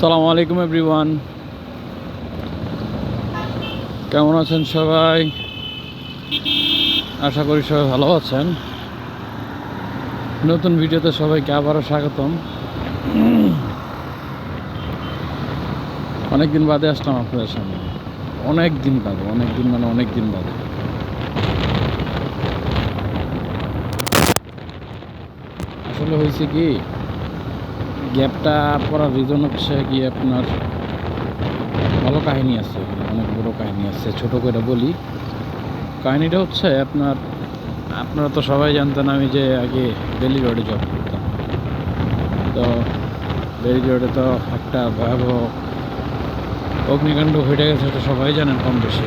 সালামু আলাইকুম এভরিওয়ান। কেমন আছেন সবাই? আশা করি সবাই ভালো আছেন। নতুন ভিডিওতে সবাইকে আবারও স্বাগতম। অনেক দিন বাদে আসলাম আপনাদের সামনে। অনেক দিন বাদে অনেক দিন মানে অনেক দিন বাদে। আসলে হয়েছে কি গ্যাপটা পড়ার রিজন হচ্ছে কি আপনার ভালো কাহিনী আছে, অনেক বড় কাহিনী আছে, ছোট করে বলি। কাহিনীটা হচ্ছে আপনার, আপনারা তো সবাই জানতেন আমি যে আগে বেলি রোডে জব করতাম। তো বেলি রোডে তো একটা ভয়াবহ অগ্নিকাণ্ড ঘটে গেছে তো সবাই জানেন কম বেশি।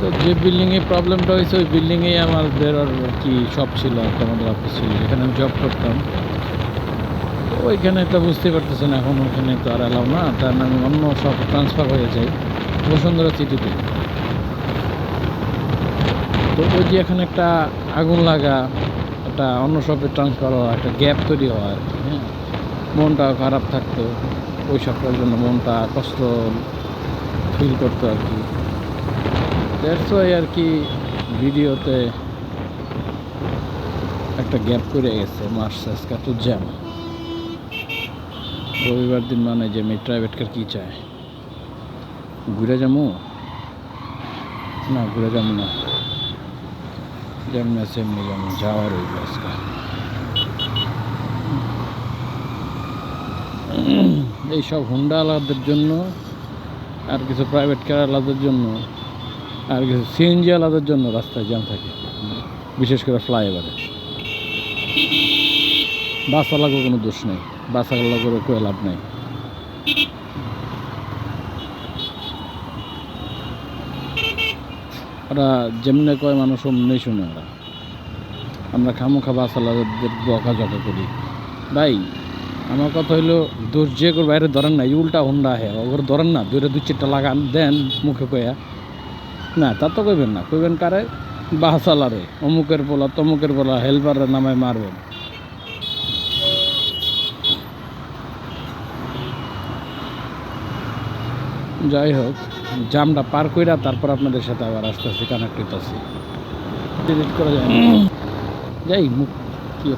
তো যে বিল্ডিংয়ে প্রবলেমটা হয়েছে, ওই বিল্ডিংয়েই আমাদের আর কি শপ ছিল, একটা আমাদের অফিস ছিল, যেখানে আমি জব করতাম। ওইখানে তো বুঝতে পারতেছেন, এখন ওইখানে তো আর এলাও না। তার আমি অন্য সব ট্রান্সফার হয়ে যাই বসুন্ধরা সিটিতে তো ওই যে এখানে একটা আগুন লাগা, একটা অন্য শপে ট্রান্সফার হওয়া, একটা গ্যাপ তৈরি হওয়া আর কি হ্যাঁ? মনটা খারাপ থাকতো, ওই সবটার জন্য মনটা কষ্ট ফিল করতো আর কি। দ্যাটস আর কি ভিডিওতে একটা গ্যাপ করে গেছে মার্চ আজকে তো জ্যাম রবিবার দিন মানে যে মেয়ে প্রাইভেট কার কী চায়? ঘুরে যাব না, ঘুরে যাব না। যেমন এমনি যেমন যাওয়ার ওই আজকে। এইসব হুন্ডা আলাদের জন্য, আর কিছু প্রাইভেট কার আলাদের জন্য, আর কিছু সিএনজি আলাদের জন্য রাস্তায় জ্যাম থাকে। বিশেষ করে ফ্লাইওভারে বাস আলাগো কোনো দোষ নেই। বাস করে কোনো লাভ নেই। ওরা যেমনে কয় মানুষ অমনি শুনে ওরা। আমরা খামোখা বাস আলাদের বকাঝকা করি। ভাই, আমার কথা হইল, দোষ যে করে বাইরে ধরেন না উল্টা হুন্ডা হে ওগুলো ধরেন না দুইটা দুই চারটা লাগান, দেন মুখে কয়া। না, তা তো কইবেন না, কইবেন কারে? বাহাসালারে অমুকের পোলা, তমুকের পোলা, হেল্পারের নামায় মারবেন। যাই হোক, জামটা পার কইরা তারপর আপনাদের সাথে আবার আস্তে আস্তে কানেক্টেড আছি। ডিলিট করা যায়। যাই, মুখ কি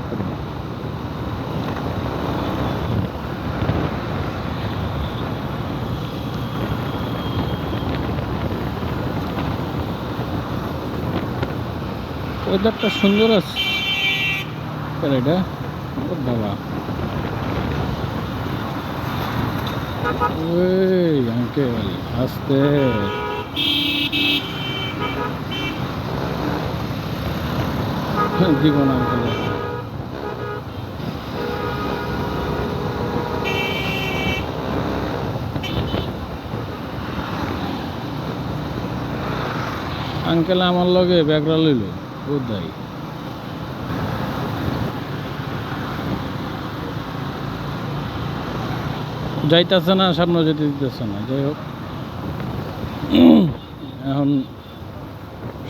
ওয়েদারটা সুন্দর আছে। এটা বাবা। ওই আঙ্কেল আসতে দিব না আঙ্কেল আঙ্কেল আমার লগে ব্যাগরা লইল বোধহয় যাইতেছে না, সামনে যেতে দিতেছে না, যাই হোক। এখন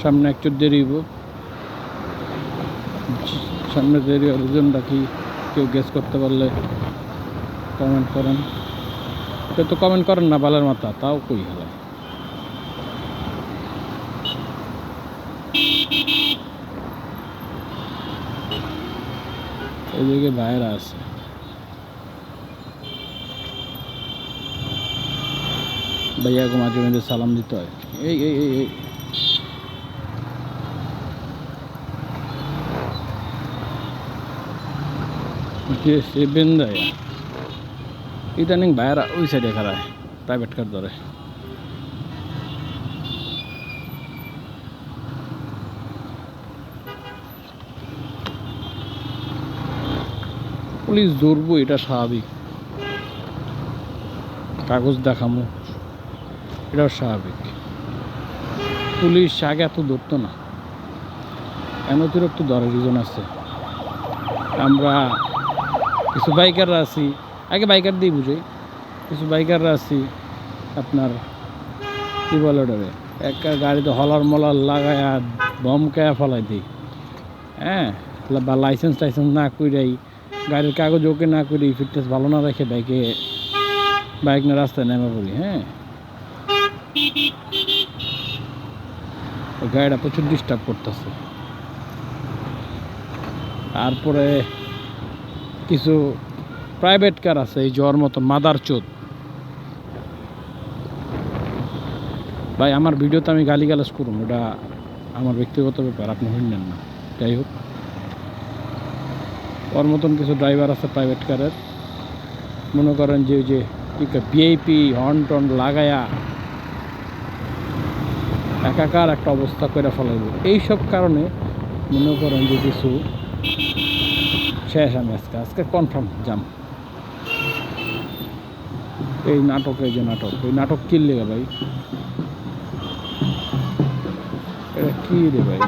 সামনে একটু দেরি হইব। সামনে দেরি রিজনটা কি কেউ গেস করতে পারলে কমেন্ট করেন। কেউ তো কমেন্ট করেন না, বালের মাথা, তাও কই হলো। এদিকে ভাইয়েরা আছে। ভাইয়াকে মাঝে মাঝে সালাম দিতে হয়। এই এই এই এই। ইদানিং ভাইয়েরা ওই সাইডে খারায় প্রাইভেট কার ধরে। পুলিশ ধরবো, এটা স্বাভাবিক। কাগজ দেখামো। এটাও স্বাভাবিক। পুলিশ আগে এত ধরতো না। এমন অতিরিক্ত ধরার রিজন আছে। আমরা কিছু বাইকাররা আছি। আগে বাইকার দিয়ে বুঝি কিছু বাইকাররা আছি আপনার, কী বলে ওটারে? একটা গাড়িতে হলার মলার লাগায় দমকায়া ফলাই দিই। হ্যাঁ? বা লাইসেন্স টাইসেন্স না কইরাই, গাড়ির কাগজ ওকে না করি ফিটনেস ভালো না রেখে বাইকে, বাইক না রাস্তায় নেমে পড়ি হ্যাঁ? গাড়িটা প্রচুর ডিস্টার্ব করতেছে। তারপরে কিছু প্রাইভেট কার আছে, এই জ্বর মতন মাদার চোদ। ভাই, আমার ভিডিওতে আমি গালি গালাজ করুন, ওটা আমার ব্যক্তিগত ব্যাপার, আপনি শুনলেন না। যাই হোক। ওর মতন কিছু ড্রাইভার আছে প্রাইভেট কারের মনে করেন যে ওই যে ভিআইপি হর্ন টন লাগায়া একাকার একটা অবস্থা করে ফেলাইব। এইসব কারণে মনে করেন যে কিছু শেষ আমি আজকে আজকে কনফার্ম জাম। এই নাটক, এই যে নাটক, এই নাটক কি লেগে ভাই? এটা কি রে ভাই?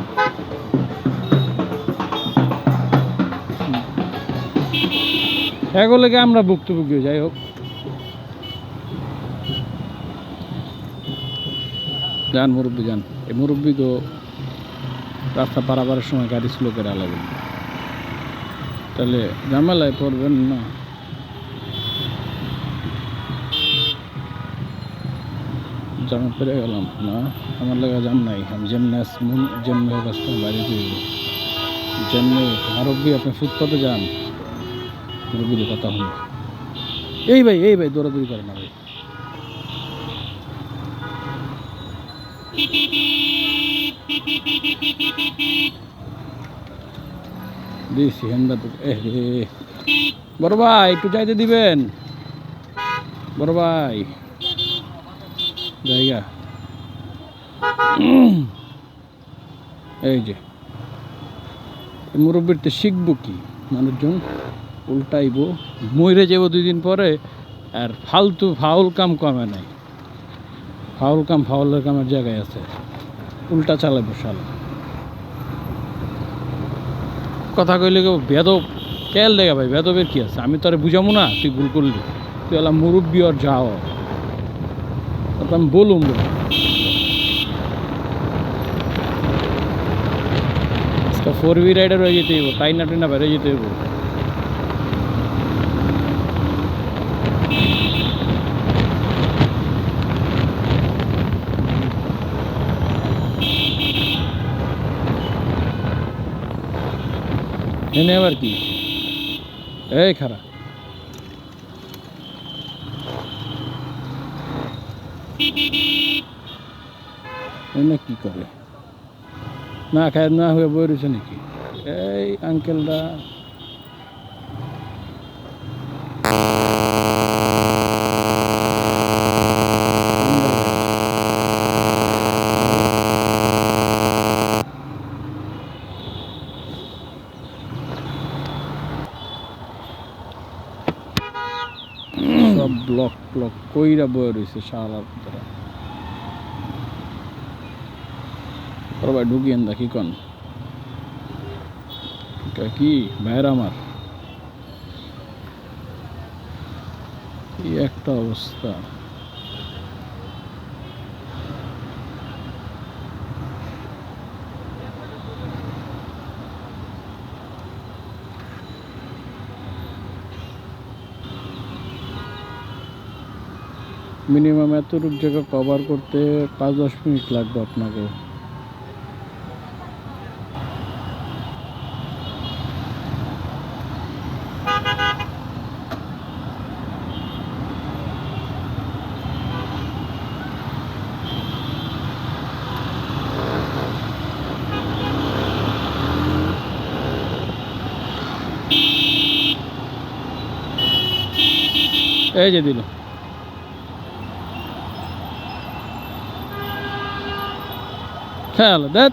এগুলোকে আমরা ভুক্তভোগী যাই হোক। যান মুরব্বী যান এই মুরব্বী তো রাস্তা পারাবারের সময় গাড়ি স্লো করে লাগবে তাহলে ঝামেলায় পড়বেন না। জামা পেরে গেলাম। না, আমার লাগা জাম নাই। আমি যেমনি মন যেমনি আসতাম বাইরে দিয়ে যেমনি মুরব্বী আপনি ফুটপাতে যান। মুরব্বীদের কথা হল এই ভাই এই ভাই, দৌড়াদৌড়ি করে না ভাই। দিছি হেন্দা এ বড় ভাই, একটু দিবেন? বড় ভাই। জায়গা। এই যে। এই মুরব্বীর তো শিখব কি? মানুষজন উল্টাইব। মরে যাব দুই দিন পরে, আর ফালতু ফাউল কাম কমে নাই। ফাউল কাম, ফাউলের কামের জায়গায় আছে। উল্টা চালাবো শালা। কথা কইলে কেউ, বেদব, কেল দেখা ভাই, বেদবের কি আছে? আমি তো আরে বুঝামো না, তুই ভুল করলি। তুই এলাম মুরব্বী আর যাও। আমি বলুম ফোর বি রাইডার হয়ে যেতে হইব তাই না টুই না বেরোয় যেতে হইব। এনে আবার কি? এই খারা এনে কি করে? না খায়, না হয়ে বই রয়েছে নাকি? এই আঙ্কেলরা সব ব্লক কইরা বয়ে রয়েছে ভিতরে। ওরা ভাই ঢুকিয়েন দা কি কন? কা? ভাইয়ের আমার। কি একটা অবস্থা। মিনিমাম এতটুক জায়গা কভার করতে পাঁচ দশ মিনিট লাগবে আপনাকে। এই যে দিল। খেয়াল দেখ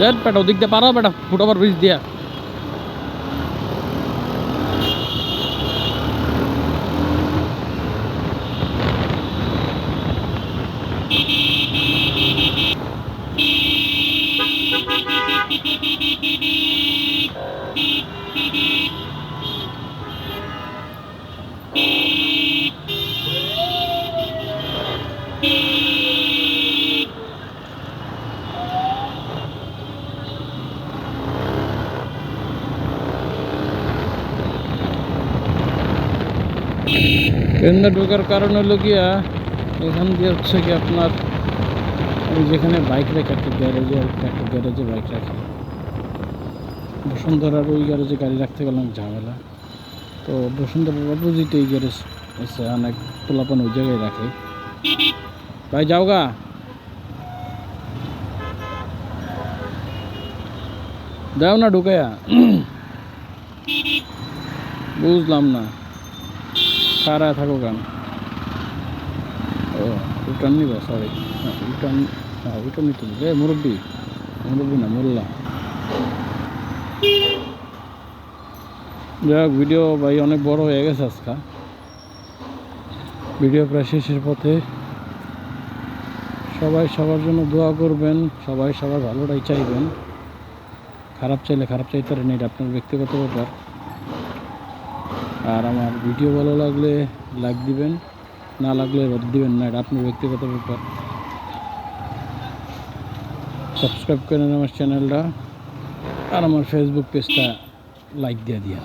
দেখ বেটা ওদিক দিয়ে পারো বেটা ফুটাবার ব্রিজ দিয়া ট্রেনে ঢোকার কারণ হলো গিয়া এখান দিয়ে হচ্ছে কি আপনার আমি যেখানে বাইক রেখে একটা গ্যারেজে একটা গ্যারেজে বাইক রাখি। বসুন্ধরার ওই গ্যারেজে গাড়ি রাখতে গেলাম, ঝামেলা। তো বসুন্ধরার অপোজিটে এই গ্যারেজ এসে অনেক পোলাপান ওই জায়গায় রাখে। ভাই, যাও গা। দাও না ঢুকায়া। বুঝলাম না। খারা থাকো গান ও রিটার্ন নিবা সরি রিটার্ন হ্যাঁ রিটার্ন নিতে হবে। মুরব্বী মুরব্বী না, মোল্লা। যাই হোক ভিডিও ভাই অনেক বড় হয়ে গেছে আজকা। ভিডিও প্রায় শেষের পথে। সবাই সবার জন্য দোয়া করবেন, সবাই সবার ভালোটাই চাইবেন। খারাপ চাইলে খারাপ চাইতে এটা আপনার ব্যক্তিগত ব্যাপার। আর আমার ভিডিও ভালো লাগলে লাইক দিবেন, না লাগলে রোদ দিবেন না, এটা আপনার ব্যক্তিগত ব্যাপার। সাবস্ক্রাইব করেন আমার চ্যানেলটা আর আমার ফেসবুক পেজটা লাইক দিয়ে দিয়া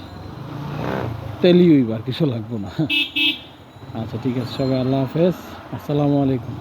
তেলি হইবার কিছু লাগবো না। আচ্ছা ঠিক আছে, সবাই আল্লাহ হাফেজ। আসসালামু আলাইকুম।